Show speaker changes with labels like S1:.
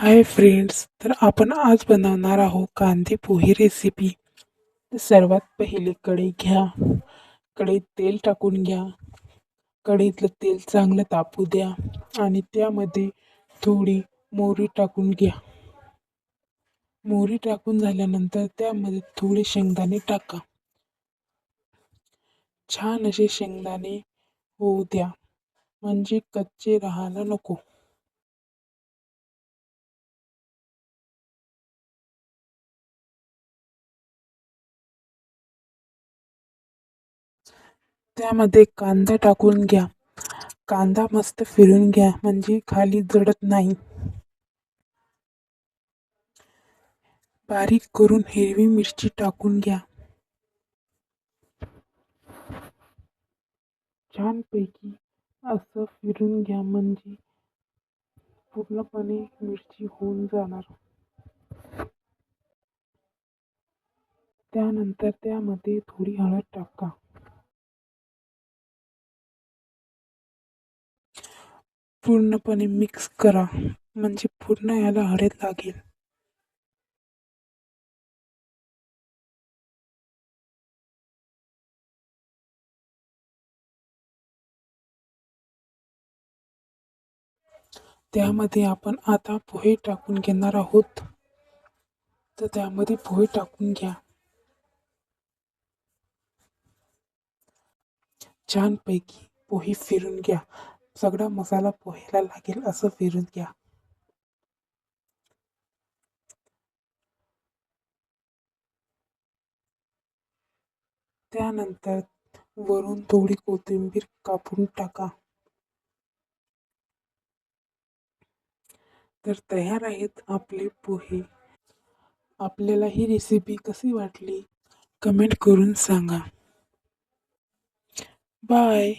S1: Hi friends तर आपण आज बनवणार आहोत कांदे पोहे रेसिपी तर सर्वात पहिले कढई घ्या कढईत तेल टाकून घ्या कढईतलं तेल चांगलं तापू द्या आणि त्यामध्ये थोडी मोहरी टाकून घ्या. मोहरी टाकून झाल्यानंतर त्यामध्ये थोडे शेंगदाणे टाका. छान असे शेंगदाणे होऊ द्या. म्हणजे कच्चे राहायला नको. त्यामध्ये कांदा टाकून घ्या. कांदा मस्त फिरून घ्या म्हणजे खाली जडत नाही. बारीक करून हिरवी मिरची टाकून घ्या. छानपैकी असं फिरून घ्या म्हणजे पूर्णपणे मिरची होऊन जाणार. त्यानंतर त्यामध्ये थोडी हळद टाका. पूर्णपणे मिक्स करा. म्हणजे पूर्ण याला हळद लागेल. त्यामध्ये आपण आता पोहे टाकून घेणार आहोत. तर त्यामध्ये पोहे टाकून घ्या. छानपैकी पोहे फिरून घ्या. सगळा मसाला पोह्याला लागेल असं फिरून घ्या. त्यानंतर वरून थोडी कोथिंबीर कापून टाका. तर तयार आहेत आपले पोहे. आपल्याला ही रेसिपी कशी वाटली? कमेंट करून सांगा. बाय